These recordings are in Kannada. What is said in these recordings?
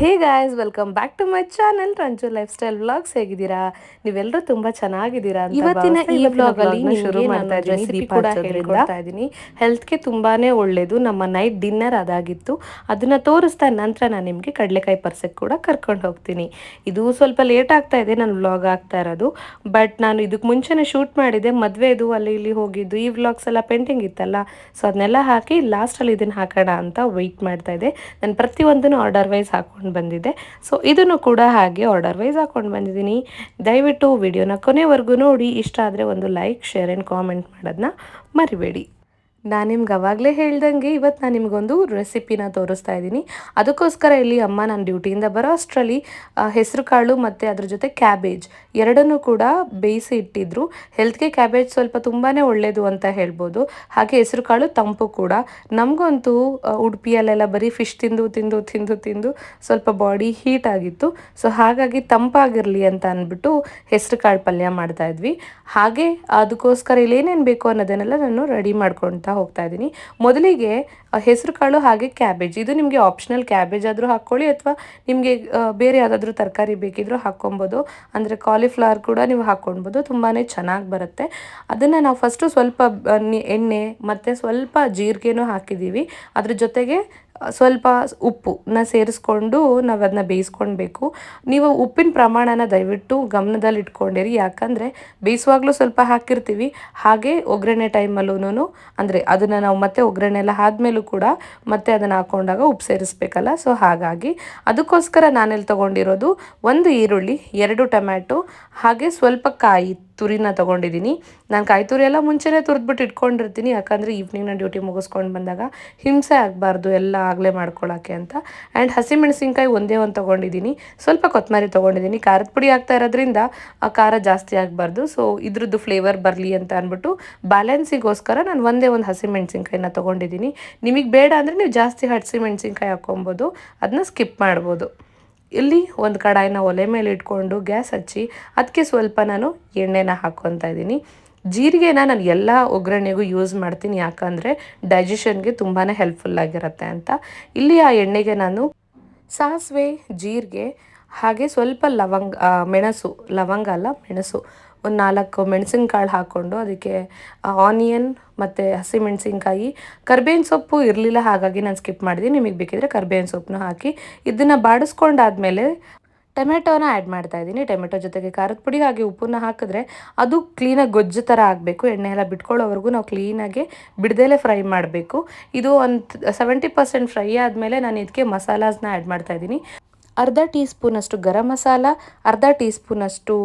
Hey guys welcome back to my channel Ranju lifestyle vlogs ಹೇಗಿದ್ದೀರಾ? ನೀವೆಲ್ಲರೂ ತುಂಬಾ ಚೆನ್ನಾಗಿದ್ದೀರಾ ಇವತ್ತಿನ ಈ ವ್ಲಾಗ್ ಅಲ್ಲಿ ಶುರು ಮಾಡ್ತಾ ಇದ್ದೀನಿ. ದೀಪ ಕೂಡ. ಹೇಳ್ಕೊಡ್ತಾ ಇದ್ದೀನಿ. ಹೆಲ್ತ್ಗೆ ತುಂಬಾನೇ ಒಳ್ಳೇದು. ನಮ್ಮ ನೈಟ್ ಡಿನ್ನರ್ ಅದಾಗಿತ್ತು. ಅದನ್ನ ತೋರಿಸ್ತಾ ನಂತರ ನಾನು ನಿಮಗೆ ಕಡಲೆಕಾಯಿ ಪರ್ಸೆಕ್ ಕೂಡ ಕರ್ಕೊಂಡು ಹೋಗ್ತೀನಿ. ಇದು ಸ್ವಲ್ಪ ಲೇಟ್ ಆಗ್ತಾ ಇದೆ. ನಾನು ವ್ಲಾಗ್ ಆಗ್ತಾ ಇರೋದು. ಬಟ್ ನಾನು ಇದಕ್ಕೆ ಮುಂಚೆನೇ ಶೂಟ್ ಮಾಡಿದೆ. ಮದುವೆದು ಅಲ್ಲಿ ಇಲ್ಲಿ ಹೋಗಿದ್ದು. ಈ ವ್ಲಾಗ್ಸ್ ಎಲ್ಲ ಪೇಂಟಿಂಗ್ ಇತ್ತಲ್ಲ. ಸೊ ಅದನ್ನೆಲ್ಲ ಹಾಕಿ ಲಾಸ್ಟಲ್ಲಿ ಇದನ್ನ ಹಾಕೋಣ ಅಂತ ವೆಯ್ಟ್ ಮಾಡ್ತಾ ಇದೆ ನಾನು ಪ್ರತಿಯೊಂದನ್ನು ಆರ್ಡರ್ ವೈಸ್ ಹಾಕೊಂಡು ಬಂದಿದ್ದೆ. ಸೊ ಇದನ್ನು ಕೂಡ ಹಾಗೆ ಆರ್ಡರ್ ವೈಸ್ ಹಾಕೊಂಡು ಬಂದಿದ್ದೀನಿ. ದಯವಿಟ್ಟು ವಿಡಿಯೋನ ಕೊನೆವರೆಗೂ ನೋಡಿ. ಇಷ್ಟ ಆದರೆ ಒಂದು ಲೈಕ್ ಶೇರ್ ಆ್ಯಂಡ್ ಕಾಮೆಂಟ್ ಮಾಡೋದನ್ನ ಮರಿಬೇಡಿ. ನಾನು ನಿಮ್ಗೆ ಅವಾಗಲೇ ಹೇಳ್ದಂಗೆ ಇವತ್ತು ನಾನು ನಿಮಗೊಂದು ರೆಸಿಪಿನ ತೋರಿಸ್ತಾ ಇದ್ದೀನಿ. ಅದಕ್ಕೋಸ್ಕರ ಇಲ್ಲಿ ಅಮ್ಮ ನಾನು ಡ್ಯೂಟಿಯಿಂದ ಬರೋ ಅಷ್ಟರಲ್ಲಿ ಹೆಸರುಕಾಳು ಮತ್ತು ಅದ್ರ ಜೊತೆ ಕ್ಯಾಬೇಜ್ ಎರಡನ್ನೂ ಕೂಡ ಬೇಯಿಸಿ ಇಟ್ಟಿದ್ರು. ಹೆಲ್ತ್ಗೆ ಕ್ಯಾಬೇಜ್ ಸ್ವಲ್ಪ ತುಂಬಾ ಒಳ್ಳೆಯದು ಅಂತ ಹೇಳ್ಬೋದು. ಹಾಗೆ ಹೆಸರುಕಾಳು ತಂಪು ಕೂಡ. ನಮಗಂತೂ ಉಡುಪಿಯಲ್ಲೆಲ್ಲ ಬರೀ ಫಿಶ್ ತಿಂದು ತಿಂದು ತಿಂದು ತಿಂದು ಸ್ವಲ್ಪ ಬಾಡಿ ಹೀಟ್ ಆಗಿತ್ತು. ಸೊ ಹಾಗಾಗಿ ತಂಪಾಗಿರಲಿ ಅಂತ ಅಂದ್ಬಿಟ್ಟು ಹೆಸರು ಕಾಳು ಪಲ್ಯ ಮಾಡ್ತಾ ಇದ್ವಿ. ಹಾಗೆ ಅದಕ್ಕೋಸ್ಕರ ಇಲ್ಲಿ ಏನೇನು ಬೇಕು ಅನ್ನೋದನ್ನೆಲ್ಲ ನಾನು ರೆಡಿ ಮಾಡ್ಕೊಳ್ತಾ ಹೋಗ್ತಾ ಇದ್ದೀನಿ. ಮೊದಲಿಗೆ ಹೆಸರು ಕಾಳು ಹಾಗೆ ಕ್ಯಾಬೇಜ್ ಇದು ನಿಮಗೆ ಆಪ್ಷನಲ್ ಕ್ಯಾಬೇಜ್ ಆದರೂ ಹಾಕ್ಕೊಳ್ಳಿ ಅಥವಾ ನಿಮಗೆ ಬೇರೆ ಯಾವುದಾದ್ರೂ ತರಕಾರಿ ಬೇಕಿದ್ರೂ ಹಾಕ್ಕೊಬೋದು ಅಂದರೆ ಕಾಲಿಫ್ಲವರ್ ಕೂಡ ನೀವು ಹಾಕ್ಕೊಳ್ಬೋದು. ತುಂಬಾ ಚೆನ್ನಾಗಿ ಬರುತ್ತೆ. ಅದನ್ನು ನಾವು ಫಸ್ಟು ಸ್ವಲ್ಪ ಎಣ್ಣೆ ಮತ್ತು ಸ್ವಲ್ಪ ಜೀರಿಗೆನೂ ಹಾಕಿದ್ದೀವಿ. ಅದ್ರ ಜೊತೆಗೆ ಸ್ವಲ್ಪ ಉಪ್ಪುನ ಸೇರಿಸ್ಕೊಂಡು ನಾವು ಅದನ್ನ ಬೇಯಿಸ್ಕೊಳ್ಬೇಕು ನೀವು ಉಪ್ಪಿನ ಪ್ರಮಾಣನ ದಯವಿಟ್ಟು ಗಮನದಲ್ಲಿ ಇಟ್ಕೊಂಡಿರಿ. ಯಾಕಂದರೆ ಬೇಯಿಸುವಾಗಲೂ ಸ್ವಲ್ಪ ಹಾಕಿರ್ತೀವಿ. ಹಾಗೆ ಒಗ್ಗರಣೆ ಟೈಮಲ್ಲೂ ಅಂದರೆ ಅದನ್ನು ನಾವು ಮತ್ತೆ ಒಗ್ಗರಣೆ ಎಲ್ಲ ಆದಮೇಲೂ ಕೂಡ ಮತ್ತೆ ಅದನ್ನು ಹಾಕೊಂಡಾಗ ಉಪ್ಪು ಸೇರಿಸ್ಬೇಕಲ್ಲ. ಸೊ ಹಾಗಾಗಿ ಅದಕ್ಕೋಸ್ಕರ ನಾನೆಲ್ಲಿ ತೊಗೊಂಡಿರೋದು? ಒಂದು ಈರುಳ್ಳಿ, ಎರಡು ಟೊಮ್ಯಾಟೊ, ಹಾಗೆ ಸ್ವಲ್ಪ ಕಾಯಿ ತುರಿನ ತೊಗೊಂಡಿದ್ದೀನಿ. ನಾನು ಕಾಯಿ ತುರಿ ಎಲ್ಲ ಮುಂಚೆನೇ ತುರಿದ್ಬಿಟ್ಟು ಇಟ್ಕೊಂಡಿರ್ತೀನಿ. ಯಾಕಂದರೆ ಈವ್ನಿಂಗ್ ನಾನು ಡ್ಯೂಟಿ ಮುಗಿಸ್ಕೊಂಡು ಬಂದಾಗ ಹಿಂಸೆ ಆಗಬಾರ್ದು, ಎಲ್ಲ ಆಗಲೇ ಮಾಡ್ಕೊಳ್ಳೋಕ್ಕೆ ಅಂತ. ಆ್ಯಂಡ್ ಹಸಿಮೆಣಸಿನ್ಕಾಯಿ ಒಂದೇ ಒಂದು ತೊಗೊಂಡಿದ್ದೀನಿ. ಸ್ವಲ್ಪ ಕೊತ್ತಂಬರಿ ತೊಗೊಂಡಿದ್ದೀನಿ. ಖಾರದ ಪುಡಿ ಆಗ್ತಾ ಇರೋದ್ರಿಂದ, ಆ ಖಾರ ಜಾಸ್ತಿ ಆಗಬಾರ್ದು. ಸೊ ಇದ್ರದ್ದು ಫ್ಲೇವರ್ ಬರಲಿ ಅಂತ ಅಂದ್ಬಿಟ್ಟು ಬ್ಯಾಲೆನ್ಸಿಗೋಸ್ಕರ ನಾನು ಒಂದೇ ಒಂದು ಹಸಿಮೆಣಸಿನ್ಕಾಯಿನ ತೊಗೊಂಡಿದ್ದೀನಿ. ನಿಮಗೆ ಬೇಡ ಅಂದರೆ ನೀವು ಜಾಸ್ತಿ ಹಸಿಮೆಣಸಿನ್ಕಾಯಿ ಹಾಕ್ಕೊಬೋದು. ಅದನ್ನ ಸ್ಕಿಪ್ ಮಾಡ್ಬೋದು. ಇಲ್ಲಿ ಒಂದು ಕಡಾಯಿನ ಒಲೆ ಮೇಲೆ ಇಟ್ಕೊಂಡು ಗ್ಯಾಸ್ ಹಚ್ಚಿ ಅದಕ್ಕೆ ಸ್ವಲ್ಪ ನಾನು ಎಣ್ಣೆನ ಹಾಕ್ಕೊತಾ ಇದ್ದೀನಿ. ಜೀರಿಗೆನ ನಾನು ಎಲ್ಲ ಒಗ್ಗರಣೆಗೂ ಯೂಸ್ ಮಾಡ್ತೀನಿ, ಯಾಕಂದರೆ ಡೈಜೆಷನ್ಗೆ ತುಂಬಾ ಹೆಲ್ಪ್ಫುಲ್ ಆಗಿರುತ್ತೆ ಅಂತ. ಇಲ್ಲಿ ಆ ಎಣ್ಣೆಗೆ ನಾನು ಸಾಸಿವೆ, ಜೀರಿಗೆ, ಹಾಗೆ ಸ್ವಲ್ಪ ಲವಂಗ ಮೆಣಸು, ಲವಂಗ ಅಲ್ಲ, ಮೆಣಸು ಒಂದು ನಾಲ್ಕು ಮೆಣಸಿನ್ಕಾಳು ಹಾಕ್ಕೊಂಡು ಅದಕ್ಕೆ ಆನಿಯನ್ ಮತ್ತು ಹಸಿಮೆಣಸಿನ್ಕಾಯಿ ಕರ್ಬೇವಿನ ಸೊಪ್ಪು ಇರಲಿಲ್ಲ ಹಾಗಾಗಿ ನಾನು ಸ್ಕಿಪ್ ಮಾಡಿದೆ. ನಿಮಗೆ ಬೇಕಿದ್ರೆ ಕರ್ಬೇವಿನ ಸೊಪ್ಪನ್ನು ಹಾಕಿ ಇದನ್ನು ಬಾಡಿಸ್ಕೊಂಡಾದ್ಮೇಲೆ ಟೊಮೆಟೋನ ಆ್ಯಡ್ ಮಾಡ್ತಾ ಇದ್ದೀನಿ. ಟೊಮೆಟೊ ಜೊತೆಗೆ ಖಾರದ ಪುಡಿ ಹಾಗೆ ಉಪ್ಪನ್ನ ಹಾಕಿದ್ರೆ ಅದು ಕ್ಲೀನಾಗಿ ಗೊಜ್ಜು ಥರ ಆಗಬೇಕು. ಎಣ್ಣೆ ಎಲ್ಲ ಬಿಟ್ಕೊಳ್ಳೋವರೆಗೂ ನಾವು ಕ್ಲೀನಾಗಿ ಬಿಡ್ದಲೇ ಫ್ರೈ ಮಾಡಬೇಕು. ಇದು ಒಂದು ಸೆವೆಂಟಿ ಪರ್ಸೆಂಟ್ ಫ್ರೈ ಆದಮೇಲೆ ನಾನು ಇದಕ್ಕೆ ಮಸಾಲಾಸ್ನ ಆ್ಯಡ್ ಮಾಡ್ತಾ ಇದ್ದೀನಿ. ಅರ್ಧ ಟೀ ಸ್ಪೂನಷ್ಟು ಗರಂ ಮಸಾಲ, ಅರ್ಧ ಟೀ ಸ್ಪೂನಷ್ಟು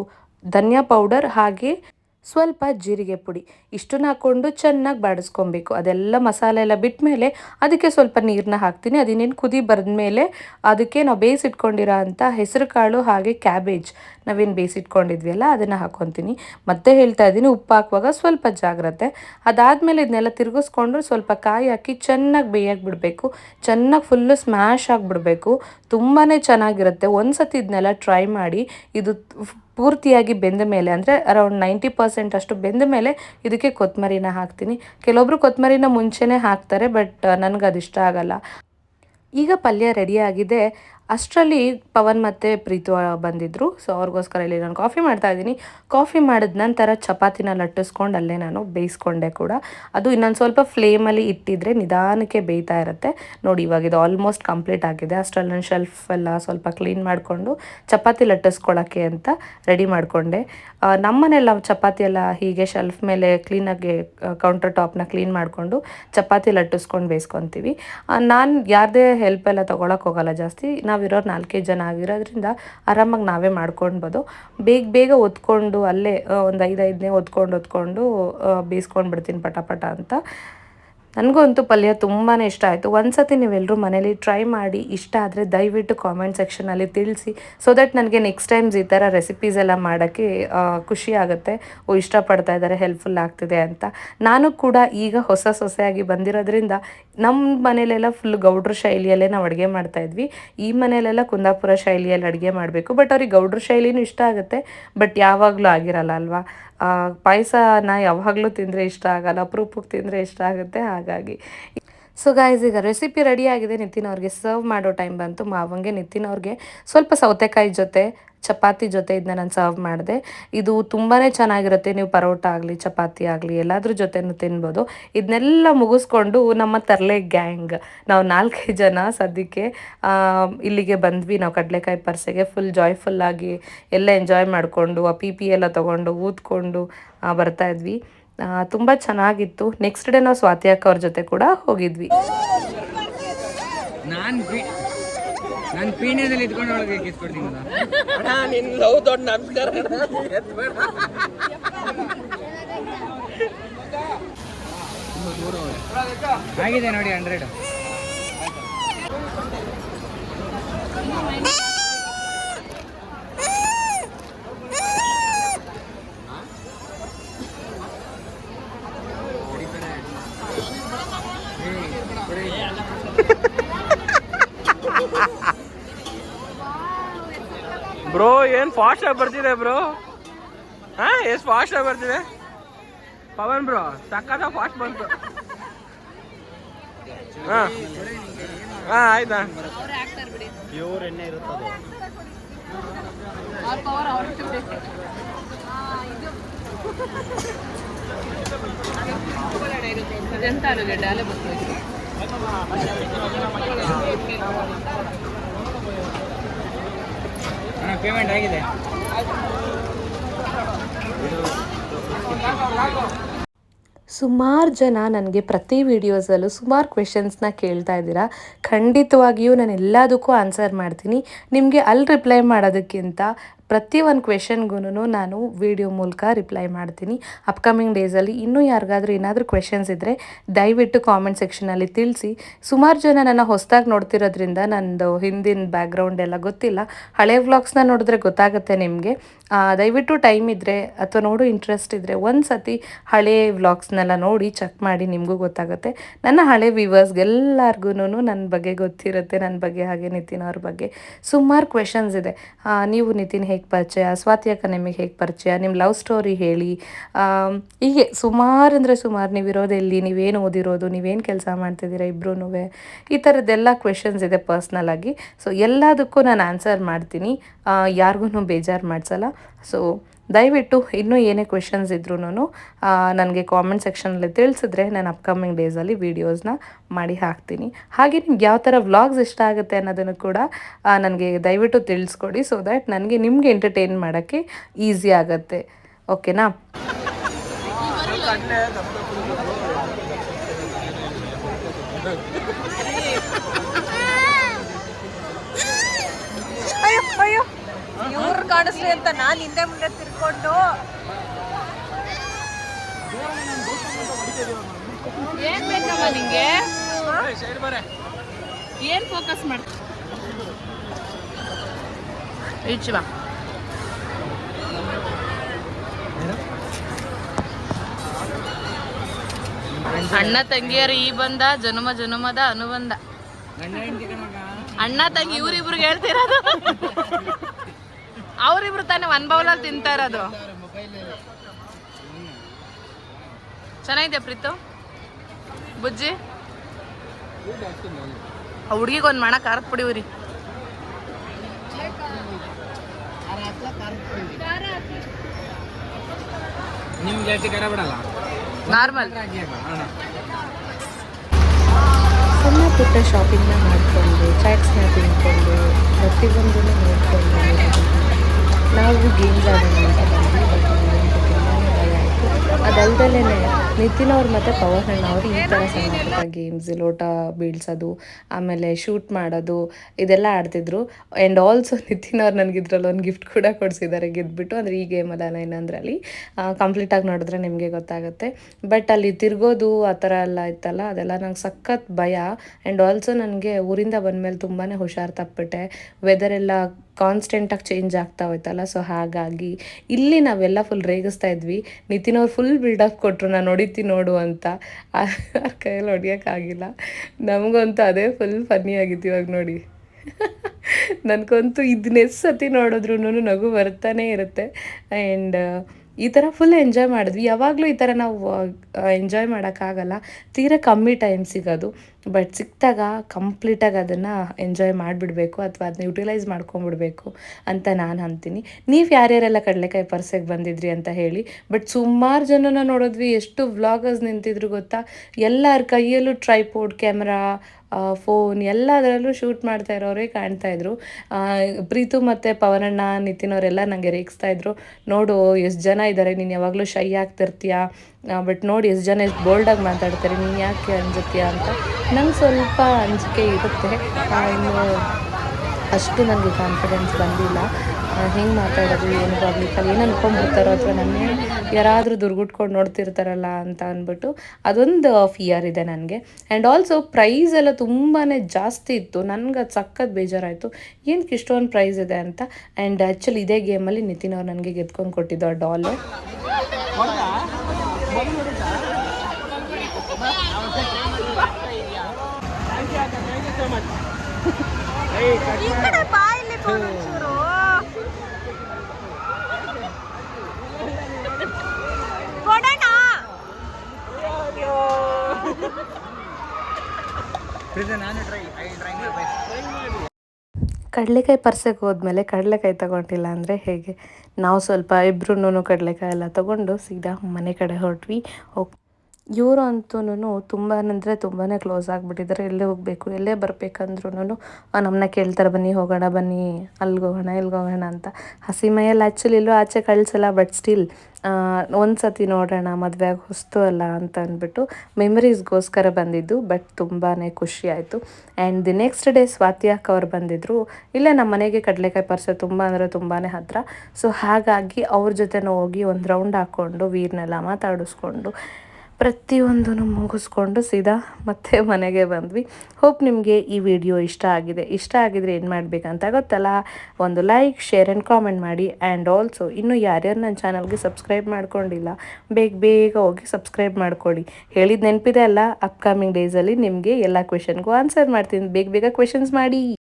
ಧನಿಯಾ ಪೌಡರ್ ಹಾಗೆ ಸ್ವಲ್ಪ ಜೀರಿಗೆ ಪುಡಿ. ಇಷ್ಟನ್ನ ಹಾಕ್ಕೊಂಡು ಚೆನ್ನಾಗಿ ಬಾಡಿಸ್ಕೊಬೇಕು. ಅದೆಲ್ಲ ಮಸಾಲೆ ಎಲ್ಲ ಬಿಟ್ಟ ಮೇಲೆ ಅದಕ್ಕೆ ಸ್ವಲ್ಪ ನೀರನ್ನ ಹಾಕ್ತೀನಿ. ಅದಿನ್ನೇನು ಕುದಿ ಬರೆದ್ಮೇಲೆ ಅದಕ್ಕೆ ನಾವು ಬೇಯಿಸಿಟ್ಕೊಂಡಿರೋ ಅಂಥ ಹೆಸರು ಕಾಳು ಹಾಗೆ ಕ್ಯಾಬೇಜ್. ನಾವೇನು ಬೇಯಿಸಿಟ್ಕೊಂಡಿದ್ವಿ ಅದನ್ನು ಹಾಕ್ಕೊತೀನಿ ಮತ್ತೆ ಹೇಳ್ತಾ ಇದ್ದೀನಿ, ಉಪ್ಪು ಹಾಕುವಾಗ ಸ್ವಲ್ಪ ಜಾಗ್ರತೆ. ಅದಾದಮೇಲೆ ಇದನ್ನೆಲ್ಲ ತಿರುಗಿಸ್ಕೊಂಡು ಸ್ವಲ್ಪ ಕಾಯಿ ಹಾಕಿ ಚೆನ್ನಾಗಿ ಬೇಯಕ್ಕೆ ಬಿಡಬೇಕು ಚೆನ್ನಾಗಿ ಫುಲ್ಲು ಸ್ಮ್ಯಾಶ್ ಆಗಿಬಿಡಬೇಕು. ತುಂಬಾ ಚೆನ್ನಾಗಿರುತ್ತೆ. ಒಂದು ಸತಿ ಇದನ್ನೆಲ್ಲ ಟ್ರೈ ಮಾಡಿ, ಇದು ಪೂರ್ತಿಯಾಗಿ ಬೆಂದ ಮೇಲೆ, ಅಂದರೆ ಅರೌಂಡ್ ನೈಂಟಿ ಪರ್ಸೆಂಟ್ ಅಷ್ಟು ಬೆಂದ ಮೇಲೆ ಇದಕ್ಕೆ ಕೊತ್ತಂಬರಿನ ಹಾಕ್ತೀನಿ. ಕೆಲವೊಬ್ರು ಕೊತ್ತಂಬರಿನ ಮುಂಚೆನೇ ಹಾಕ್ತಾರೆ ಬಟ್ ನನಗೆ ಅದು ಇಷ್ಟ ಆಗಲ್ಲ. ಈಗ ಪಲ್ಯ ರೆಡಿಯಾಗಿದೆ ಅಷ್ಟರಲ್ಲಿ ಪವನ್ ಮತ್ತು ಪ್ರೀತು ಬಂದಿದ್ದರು ಸೊ ಅವ್ರಿಗೋಸ್ಕರ ಇಲ್ಲಿ ನಾನು ಕಾಫಿ ಮಾಡ್ತಾ ಇದ್ದೀನಿ. ಕಾಫಿ ಮಾಡಿದ ನಂತರ ಚಪಾತಿನ ಲಟ್ಟಿಸ್ಕೊಂಡು ಅಲ್ಲೇ ನಾನು ಬೇಯಿಸ್ಕೊಂಡೆ ಕೂಡ. ಅದು ಇನ್ನೊಂದು ಸ್ವಲ್ಪ ಫ್ಲೇಮಲ್ಲಿ ಇಟ್ಟಿದ್ರೆ ನಿಧಾನಕ್ಕೆ ಬೇಯ್ತಾ ಇರುತ್ತೆ. ನೋಡಿ, ಇವಾಗ ಇದು ಆಲ್ಮೋಸ್ಟ್ ಕಂಪ್ಲೀಟ್ ಆಗಿದೆ. ಅಷ್ಟರಲ್ಲಿ ನಾನು ಶೆಲ್ಫ್ ಎಲ್ಲ ಸ್ವಲ್ಪ ಕ್ಲೀನ್ ಮಾಡಿಕೊಂಡು ಚಪಾತಿ ಲಟ್ಟಿಸ್ಕೊಳ್ಳೋಕ್ಕೆ ಅಂತ ರೆಡಿ ಮಾಡಿಕೊಂಡೆ. ನಮ್ಮನೆಲ್ಲ ಚಪಾತಿ ಎಲ್ಲ ಹೀಗೆ ಶೆಲ್ಫ್ ಮೇಲೆ ಕ್ಲೀನಾಗಿ ಕೌಂಟರ್ ಟಾಪ್ನ ಕ್ಲೀನ್ ಮಾಡಿಕೊಂಡು ಚಪಾತಿ ಲಟ್ಟಿಸ್ಕೊಂಡು ಬೇಯಿಸ್ಕೊತೀವಿ. ನಾನು ಯಾರದೇ ಹೆಲ್ಪ್ ಎಲ್ಲ ತೊಗೊಳಕ್ಕೆ ಹೋಗಲ್ಲ ಜಾಸ್ತಿ. ನಾವಿರೋರು ನಾಲ್ಕೈದು ಜನ ಆಗಿರೋದ್ರಿಂದ ಆರಾಮಾಗಿ ನಾವೇ ಮಾಡ್ಕೊಳ್ಬೋದು ಬೇಗ ಬೇಗ ಒತ್ಕೊಂಡು ಅಲ್ಲೇ ಒಂದು ಐದೈದನೇ ಒತ್ಕೊಂಡು ಒತ್ಕೊಂಡು ಬೇಯಿಸ್ಕೊಂಡು ಬಿಡ್ತೀನಿ ಪಟ ಪಟ ಅಂತ. ನನಗಂತೂ ಪಲ್ಯ ತುಂಬಾ ಇಷ್ಟ ಆಯಿತು. ಒಂದ್ಸತಿ ನೀವೆಲ್ಲರೂ ಮನೇಲಿ ಟ್ರೈ ಮಾಡಿ ಇಷ್ಟ ಆದರೆ ದಯವಿಟ್ಟು ಕಾಮೆಂಟ್ ಸೆಕ್ಷನಲ್ಲಿ ತಿಳಿಸಿ ಸೊ ದಟ್ ನನಗೆ ನೆಕ್ಸ್ಟ್ ಟೈಮ್ಸ್ ಈ ಥರ ರೆಸಿಪೀಸ್ ಎಲ್ಲ ಮಾಡೋಕ್ಕೆ ಖುಷಿ ಆಗುತ್ತೆ. ಓ, ಇಷ್ಟಪಡ್ತಾ ಇದ್ದಾರೆ ಹೆಲ್ಪ್ಫುಲ್ ಆಗ್ತಿದೆ ಅಂತ. ನಾನು ಕೂಡ ಈಗ ಹೊಸ ಸೊಸೆಯಾಗಿ ಬಂದಿರೋದ್ರಿಂದ ನಮ್ಮ ಮನೇಲೆಲ್ಲ ಫುಲ್ ಗೌಡ್ರ ಶೈಲಿಯಲ್ಲೇ ನಾವು ಅಡುಗೆ ಮಾಡ್ತಾಯಿದ್ವಿ ಈ ಮನೇಲೆಲ್ಲ ಕುಂದಾಪುರ ಶೈಲಿಯಲ್ಲಿ ಅಡುಗೆ ಮಾಡಬೇಕು ಬಟ್ ಅವ್ರಿಗೆ ಗೌಡ್ರ ಶೈಲಿನೂ ಇಷ್ಟ ಆಗುತ್ತೆ ಬಟ್ ಯಾವಾಗಲೂ ಆಗಿರಲ್ಲ ಅಲ್ವಾ? ಪಾಯಸನ ಯಾವಾಗಲೂ ತಿಂದರೆ ಇಷ್ಟ ಆಗಲ್ಲ ಅಪರೂಪಕ್ಕೆ ತಿಂದರೆ ಇಷ್ಟ ಆಗುತ್ತೆ ಹಾಗಾಗಿ ಸೊ ಗಾಯ್ಸ್ ಈಗ ರೆಸಿಪಿ ರೆಡಿ ಆಗಿದೆ. ನಿತಿನ್ ಅವ್ರಿಗೆ ಸರ್ವ್ ಮಾಡೋ ಟೈಮ್ ಬಂತು. ಮಾವಂಗೆ, ನಿತಿನ್ ಅವ್ರಿಗೆ ಸ್ವಲ್ಪ ಸೌತೆಕಾಯಿ ಜೊತೆ, ಚಪಾತಿ ಜೊತೆ ಇದನ್ನ ನಾನು ಸರ್ವ್ ಮಾಡಿದೆ. ಇದು ತುಂಬಾ ಚೆನ್ನಾಗಿರುತ್ತೆ. ನೀವು ಪರೋಟ ಆಗಲಿ, ಚಪಾತಿ ಆಗಲಿ, ಎಲ್ಲಾದ್ರ ಜೊತೆನೂ ತಿನ್ಬೋದು. ಇದನ್ನೆಲ್ಲ ಮುಗಿಸ್ಕೊಂಡು ನಮ್ಮ ತರಲೆ ಗ್ಯಾಂಗ್ ನಾವು ನಾಲ್ಕೈದು ಜನ ಸದ್ಯಕ್ಕೆ ಇಲ್ಲಿಗೆ ಬಂದ್ವಿ. ನಾವು ಕಡಲೆಕಾಯಿ ಪರ್ಸೆಗೆ ಫುಲ್ ಜಾಯ್ಫುಲ್ಲಾಗಿ ಎಲ್ಲ ಎಂಜಾಯ್ ಮಾಡಿಕೊಂಡು, ಆ ಪಿ ಪಿ ಎಲ್ಲ ತೊಗೊಂಡು, ಊದ್ಕೊಂಡು ಬರ್ತಾಯಿದ್ವಿ ತುಂಬ ಚೆನ್ನಾಗಿತ್ತು. ನೆಕ್ಸ್ಟ್ ಡೇ ನಾವು ಸ್ವಾತಿ ಅಕ್ಕ ಅವ್ರ ಜೊತೆ ಕೂಡ ಹೋಗಿದ್ವಿ. ಆಗಿದೆ ನೋಡಿ ನಾನು ಪೀಣ್ಯದಲ್ಲಿ ಇದ್ಕೊಂಡು ಒಳಗೆ ಕಿಸ್ಕೊಡ್ತೀನಲ್ಲ ನಿನ್ ಲವ್ ದೊಡ್ಡ ನಮಸ್ಕಾರ ಎತ್ಬೇಡ ಆಗಿದೆ ನೋಡಿ ಹಂಡ್ರೆಡ್ ಬ್ರೋ ಏನ್ ಫಾಸ್ಟ್ ಆಗಿ ಬರ್ತಿದೆ ಬ್ರೋ ಹಾ, ಎಷ್ಟು ಫಾಸ್ಟ್ ಆಗಿ ಬರ್ತಿದೆ? ಪವನ್ ಬ್ರೋ ಸಕ್ಕತ್ತ ಫಾಸ್ಟ್ ಬಂತು. ಹಾ. ಹಾ, ಆಯ್ತಾ? ಹಾಂ ಪೇಮೆಂಟ್ ಆಗಿದೆ. ಸುಮಾರು ಜನ ನನಗೆ ಪ್ರತಿ ವಿಡಿಯೋಸಲ್ಲೂ ಸುಮಾರು ಕ್ವೆಶನ್ಸ್ನ ಕೇಳ್ತಾ ಇದ್ದೀರಾ. ಖಂಡಿತವಾಗಿಯೂ ನಾನು ಎಲ್ಲದಕ್ಕೂ ಆನ್ಸರ್ ಮಾಡ್ತೀನಿ. ನಿಮಗೆ ಅಲ್ಲಿ ರಿಪ್ಲೈ ಮಾಡೋದಕ್ಕಿಂತ ಪ್ರತಿ ಒಂದು ಕ್ವೆಶನ್ಗೂ ನಾನು ವಿಡಿಯೋ ಮೂಲಕ ರಿಪ್ಲೈ ಮಾಡ್ತೀನಿ. ಅಪ್ಕಮಿಂಗ್ ಡೇಸಲ್ಲಿ ಇನ್ನೂ ಯಾರಿಗಾದರೂ ಏನಾದರೂ ಕ್ವೆಶನ್ಸ್ ಇದ್ದರೆ ದಯವಿಟ್ಟು ಕಾಮೆಂಟ್ ಸೆಕ್ಷನಲ್ಲಿ ತಿಳಿಸಿ. ಸುಮಾರು ಜನ ನನ್ನ ಹೊಸದಾಗಿ ನೋಡ್ತಿರೋದ್ರಿಂದ ನಂದು ಹಿಂದಿನ ಬ್ಯಾಕ್ಗ್ರೌಂಡ್ ಎಲ್ಲ ಗೊತ್ತಿಲ್ಲ. ಹಳೆ ವ್ಲಾಗ್ಸ್ನ ನೋಡಿದ್ರೆ ಗೊತ್ತಾಗುತ್ತೆ ನಿಮಗೆ. ದಯವಿಟ್ಟು ಟೈಮ್ ಇದ್ದರೆ ಅಥವಾ ನೋಡು ಇಂಟ್ರೆಸ್ಟ್ ಇದ್ದರೆ ಒಂದು ಸತಿ ಹಳೆ ವ್ಲಾಗ್ಸ್ನೆಲ್ಲ ನೋಡಿ ಚೆಕ್ ಮಾಡಿ ನಿಮಗೂ ಗೊತ್ತಾಗುತ್ತೆ. ನನ್ನ ಹಳೆ ವ್ಯೂವರ್ಸ್ಗೆಲ್ಲರಿಗೂ ನನ್ನ ಬಗ್ಗೆ ಗೊತ್ತಿರುತ್ತೆ ನನ್ನ ಬಗ್ಗೆ ಹಾಗೆ ನಿತಿನ್ ಅವ್ರ ಬಗ್ಗೆ. ಸುಮಾರು ಕ್ವೆಶನ್ಸ್ ಇದೆ. ನೀವು ನಿತಿನ್ ಪರಿಚಯ? ಸ್ವಾತಿ ಅಕ್ಕ ನಿಮಗೆ ಹೇಗೆ ಪರಿಚಯ? ನಿಮ್ಮ ಲವ್ ಸ್ಟೋರಿ ಹೇಳಿ. ಹೀಗೆ ಸುಮಾರು ಅಂದರೆ ಸುಮಾರು ನೀವು ಇರೋದು ಎಲ್ಲಿ ನೀವೇನು ಓದಿರೋದು ನೀವೇನು ಕೆಲಸ ಮಾಡ್ತಿದ್ದೀರಾ ಇಬ್ಬರೂ ಈ ಥರದ್ದೆಲ್ಲ ಕ್ವೆಶನ್ಸ್ ಇದೆ ಪರ್ಸ್ನಲ್ ಆಗಿ. ಸೊ ಎಲ್ಲದಕ್ಕೂ ನಾನು ಆನ್ಸರ್ ಮಾಡ್ತೀನಿ. ಯಾರಿಗೂ ಬೇಜಾರು ಮಾಡಿಸಲ್ಲ. ಸೊ ದಯವಿಟ್ಟು ಇನ್ನೂ ಏನೇ ಕ್ವೆಶನ್ಸ್ ಇದ್ರೂ ನನಗೆ ಕಾಮೆಂಟ್ ಸೆಕ್ಷನಲ್ಲಿ ತಿಳಿಸಿದ್ರೆ ನಾನು ಅಪ್ಕಮಿಂಗ್ ಡೇಸಲ್ಲಿ ವೀಡಿಯೋಸ್ನ ಮಾಡಿ ಹಾಕ್ತೀನಿ. ಹಾಗೆ ನಿಮ್ಗೆ ಯಾವ ಥರ ವ್ಲಾಗ್ಸ್ ಇಷ್ಟ ಆಗುತ್ತೆ ಅನ್ನೋದನ್ನು ಕೂಡ ನನಗೆ ದಯವಿಟ್ಟು ತಿಳಿಸ್ಕೊಡಿ ಸೊ ದ್ಯಾಟ್ ನನಗೆ ನಿಮಗೆ ಎಂಟರ್ಟೈನ್ ಮಾಡೋಕ್ಕೆ ಈಸಿ ಆಗುತ್ತೆ. ಓಕೆನಾ ಇವ್ರು ಕಾಣಿಸ್ಲಿ ಅಂತ ನಾನು ಹಿಂದೆ ಮುಂದೆ ತಿರ್ಕೊಂಡು. ಏನ್ ಬೇಕಮ್ಮ ನಿಂಗೆ? ಏನ್ ಫೋಕಸ್ ಮಾಡ ಈಚೆ ಬಾ ಅಣ್ಣ ತಂಗಿಯರು ಈ ಬಂದ ಜನುಮ ಜನುಮದ ಅನುಬಂಧ. ಅಣ್ಣ ತಂಗಿ ಇವ್ರಿಬ್ರಿಗೆ ಹೇಳ್ತಿರೋದು ಅವ್ರಿಬ್ರು ತಾನೇ ಒನ್ ಬೌಲಲ್ಲಿ ತಿಂತಾ ಇರೋದು. ಚೆನ್ನಾಗಿದೆ ಪ್ರೀತು? ಬುಜ್ಜಿ? ಆ ಹುಡ್ಗಿಗೆ ಒಂದು ಮಣ ಖಾರದ ಪುಡಿ ಉರಿ. ನಿಮ್ಗೆ ಜಾಸ್ತಿ ಖರ ಬಿಡಲ್ಲ? ನಾರ್ಮಲ್. ಸಣ್ಣ ಪುಟ್ಟ ಶಾಪಿಂಗ್ನ ಮಾಡಿಕೊಂಡು ಚಾಟ್ಸ್ನ ತಿನ್ಕೊಂಡು ಪ್ರತಿಯೊಂದನ್ನು ನೋಡಿಕೊಂಡು ನಾವು ಗೇಮ್ಸ್ ಆಡೋಣ ಅಂತ ಬಂದ್ವಿ ಬಟ್ ಅದಲ್ದಲೇ ನಿತಿನ್ ಅವ್ರು ಮತ್ತು ಪವನ್ ಅಣ್ಣ ಅವರು ಈ ಥರ ಸಣ್ಣ ಗೇಮ್ಸ್ ಲೋಟ ಬೀಳ್ಸೋದು ಆಮೇಲೆ ಶೂಟ್ ಮಾಡೋದು, ಇದೆಲ್ಲ ಆಡ್ತಿದ್ರು. ಆ್ಯಂಡ್ ಆಲ್ಸೋ ನಿತಿನ್ ಅವ್ರು ನನಗೆ ಇದ್ರಲ್ಲಿ ಒಂದು ಗಿಫ್ಟ್ ಕೂಡ ಕೊಡಿಸಿದ್ದಾರೆ, ಗೆದ್ಬಿಟ್ಟು. ಅಂದರೆ ಈ ಗೇಮಲ್ಲ ಏನಂದ್ರಲ್ಲಿ ಕಂಪ್ಲೀಟಾಗಿ ನೋಡಿದ್ರೆ ನಿಮಗೆ ಗೊತ್ತಾಗುತ್ತೆ. ಬಟ್ ಅಲ್ಲಿ ತಿರ್ಗೋದು, ಆ ಥರ ಎಲ್ಲ ಇತ್ತಲ್ಲ, ಅದೆಲ್ಲ ನಂಗೆ ಸಖತ್ ಭಯ. ಆ್ಯಂಡ್ ಆಲ್ಸೋ ನನಗೆ ಊರಿಂದ ಬಂದಮೇಲೆ ತುಂಬಾ ಹುಷಾರು ತಪ್ಪಿಟ್ಟೆ. ವೆದರ್ ಎಲ್ಲ ಕಾನ್ಸ್ಟೆಂಟಾಗಿ ಚೇಂಜ್ ಆಗ್ತಾ ಹೋಯ್ತಲ್ಲ. ಸೊ ಹಾಗಾಗಿ ಇಲ್ಲಿ ನಾವೆಲ್ಲ ಫುಲ್ ರೇಗಿಸ್ತಾ ಇದ್ವಿ. ನಿತಿನ್ ಅವ್ರು ಫುಲ್ ಬಿಲ್ಡಪ್ ಕೊಟ್ಟರು ನಾನು ಹೊಡಿತೀನಿ ನೋಡು ಅಂತ. ಆ ಕೈಯಲ್ಲಿ ಹೊಡಿಯೋಕ್ಕಾಗಿಲ್ಲ ನಮಗಂತೂ ಅದೇ ಫುಲ್ ಫನ್ನಿ ಆಗಿತ್ತು ಇವಾಗ ನೋಡಿ. ನನಗಂತೂ ಇದನ್ನೆಷ್ಟು ಸತಿ ನೋಡಿದ್ರು ನಗು ಬರ್ತಾನೆ ಇರುತ್ತೆ. ಆ್ಯಂಡ್ ಈ ಥರ ಫುಲ್ ಎಂಜಾಯ್ ಮಾಡಿದ್ವಿ. ಯಾವಾಗಲೂ ಈ ಥರ ನಾವು ಎಂಜಾಯ್ ಮಾಡೋಕ್ಕಾಗಲ್ಲ ತೀರ ಕಮ್ಮಿ ಟೈಮ್ ಸಿಗೋದು. ಬಟ್ ಸಿಕ್ಕಿದಾಗ ಕಂಪ್ಲೀಟಾಗಿ ಅದನ್ನು ಎಂಜಾಯ್ ಮಾಡಿಬಿಡಬೇಕು ಅಥವಾ ಅದನ್ನ ಯುಟಿಲೈಸ್ ಮಾಡ್ಕೊಂಬಿಡ್ಬೇಕು ಅಂತ ನಾನು ಅಂತೀನಿ. ನೀವು ಯಾರ್ಯಾರೆಲ್ಲ ಕಡಲೆಕಾಯಿ ಪರ್ಸೆಗೆ ಬಂದಿದ್ರಿ ಅಂತ ಹೇಳಿ. ಬಟ್ ಸುಮಾರು ಜನನ ನೋಡಿದ್ವಿ. ಎಷ್ಟು ವ್ಲಾಗರ್ಸ್ ನಿಂತಿದ್ರು ಗೊತ್ತಾ? ಎಲ್ಲರ ಕೈಯಲ್ಲೂ ಟ್ರೈಪೋಡ್ ಕ್ಯಾಮ್ರಾ ಫೋನ್ ಎಲ್ಲದರಲ್ಲೂ ಶೂಟ್ ಮಾಡ್ತಾ ಇರೋರೇ ಕಾಣ್ತಾ ಇದ್ರು. ಪ್ರೀತು ಮತ್ತು ಪವನಣ್ಣ, ನಿತಿನ್ ಅವರೆಲ್ಲ ನನಗೆ ರೇಗಿಸ್ತಾ ಇದ್ರು. ನೋಡು, ಎಷ್ಟು ಜನ ಇದ್ದಾರೆ ನೀನು ಯಾವಾಗಲೂ ಶೈ ಆಗ್ತಿರ್ತೀಯ? ಬಟ್ ನೋಡಿ, ಎಷ್ಟು ಜನ ಎಷ್ಟು ಬೋಲ್ಡಾಗಿ ಮಾತಾಡ್ತಾರೆ, ನೀನು ಯಾಕೆ ಅಂಜುತ್ತೀಯ ಅಂತ. ನಂಗೆ ಸ್ವಲ್ಪ ಅಂಜಿಕೆ ಇರುತ್ತೆ. ಇನ್ನು ಅಷ್ಟು ನನಗೆ ಕಾನ್ಫಿಡೆನ್ಸ್ ಬಂದಿಲ್ಲ. ಹೆಂಗೆ ಮಾತಾಡೋದು, ಏನು ಪಬ್ಲಿಕಲ್ಲಿ ಏನು ಅನ್ಕೊಂಡ್ಬಿಡ್ತಾರೋ ಅಥವಾ ನನಗೆ ಯಾರಾದರೂ ದುರ್ಗುಟ್ಕೊಂಡು ನೋಡ್ತಿರ್ತಾರಲ್ಲ ಅಂತ ಅಂದ್ಬಿಟ್ಟು ಅದೊಂದು ಫಿಯರ್ ಇದೆ ನನಗೆ. ಆ್ಯಂಡ್ ಆಲ್ಸೋ ಪ್ರೈಸ್ ಎಲ್ಲ ತುಂಬಾ ಜಾಸ್ತಿ ಇತ್ತು. ನನಗೆ ಅದು ಸಖತ್ ಬೇಜಾರಾಯಿತು. ಏನಕ್ಕೆ ಇಷ್ಟೊಂದು ಪ್ರೈಸ್ ಇದೆ ಅಂತ? ಆ್ಯಂಡ್ ಆ್ಯಕ್ಚುಲಿ ಇದೇ ಗೇಮಲ್ಲಿ ನಿತಿನ್ ಅವ್ರು ನನಗೆ ಗೆದ್ಕೊಂಡು ಕೊಟ್ಟಿದ್ದು ಆ ಡಾಲು ಈ ಕಡೆ ಬಾ ಇಲ್ಲಿ ಫೋನ್ ಒಂಚೂರು ಕೊಡೋಣ ನಾನು try I try my best ಕಡಲೆಕಾಯಿ ಪರ್ಸೆಗೆ ಹೋದ್ಮೇಲೆ ಕಡಲೆಕಾಯಿ ತಗೊಂಡಿಲ್ಲ ಅಂದರೆ ಹೇಗೆ? ನಾವು ಸ್ವಲ್ಪ ಇಬ್ರು ಕಡಲೆಕಾಯಿ ಎಲ್ಲ ತಗೊಂಡು ಸೀದಾ ಮನೆ ಕಡೆ ಹೊರಟ್ವಿ. ಹೋಗ್ ಇವರು ಅಂತೂ ತುಂಬಾ ಅಂದರೆ ತುಂಬಾ ಕ್ಲೋಸ್ ಆಗಿಬಿಟ್ಟಿದ್ದಾರೆ. ಎಲ್ಲೇ ಹೋಗಬೇಕು, ಎಲ್ಲೇ ಬರಬೇಕಂದ್ರೂ ನಮ್ಮನ್ನ ಕೇಳ್ತಾರೆ, ಬನ್ನಿ, ಹೋಗೋಣ, ಬನ್ನಿ ಅಲ್ಲಿಗೆ ಹೋಗೋಣ ಇಲ್ಲಿಗೆ ಹೋಗೋಣ ಅಂತ. ಹಸಿ ಮೈಯಲ್ಲಿ ಆ್ಯಕ್ಚುಲಿ ಇಲ್ಲೂ ಆಚೆ ಕಳಿಸಲ್ಲ ಬಟ್ ಸ್ಟಿಲ್ ಒಂದು ಸತಿ ನೋಡೋಣ ಮದುವೆಯಾಗಿ ಹೊಸ್ತು ಅಲ್ಲ ಅಂತ ಅಂದ್ಬಿಟ್ಟು ಮೆಮರೀಸ್ಗೋಸ್ಕರ ಬಂದಿದ್ದು ಬಟ್ ತುಂಬಾ ಖುಷಿ ಆಯಿತು. And the next day Swathi ಅಕ್ಕ ಅವ್ರು ಬಂದಿದ್ದರು ಇಲ್ಲೇ ನಮ್ಮ ಮನೆಗೆ ಕಡಲೆಕಾಯಿ ಪರ್ಸೆ ತುಂಬ ಅಂದರೆ ತುಂಬಾ ಹತ್ತಿರ ಸೊ ಹಾಗಾಗಿ ಅವ್ರ ಜೊತೆನೂ ಹೋಗಿ ಒಂದು ರೌಂಡ್ ಹಾಕ್ಕೊಂಡು ವೀರ್ನೆಲ್ಲ ಮಾತಾಡಿಸ್ಕೊಂಡು ಪ್ರತಿಯೊಂದನ್ನು ಮುಗಿಸ್ಕೊಂಡು ಸೀದಾ ಮತ್ತೆ ಮನೆಗೆ ಬಂದ್ವಿ. ಹೋಪ್ ನಿಮಗೆ ಈ ವಿಡಿಯೋ ಇಷ್ಟ ಆಗಿದೆ. ಇಷ್ಟ ಆಗಿದ್ರೆ ಏನು ಮಾಡಬೇಕಂತ ಗೊತ್ತಲ್ಲ? ಒಂದು ಲೈಕ್ ಶೇರ್ ಆ್ಯಂಡ್ ಕಾಮೆಂಟ್ ಮಾಡಿ. ಆ್ಯಂಡ್ ಆಲ್ಸೋ ಇನ್ನೂ ಯಾರ್ಯಾರು ನನ್ನ ಚಾನಲ್ಗೆ ಸಬ್ಸ್ಕ್ರೈಬ್ ಮಾಡ್ಕೊಂಡಿಲ್ಲ, ಬೇಗ ಬೇಗ ಹೋಗಿ ಸಬ್ಸ್ಕ್ರೈಬ್ ಮಾಡ್ಕೊಳ್ಳಿ ಹೇಳಿದ ನೆನಪಿದೆ ಅಲ್ಲ? ಅಪ್ಕಮಿಂಗ್ ಡೇಸಲ್ಲಿ ನಿಮಗೆ ಎಲ್ಲ ಕ್ವೆಶನ್ಗೂ ಆನ್ಸರ್ ಮಾಡ್ತೀನಿ. ಬೇಗ ಬೇಗ ಕ್ವೆಶನ್ಸ್ ಮಾಡಿ.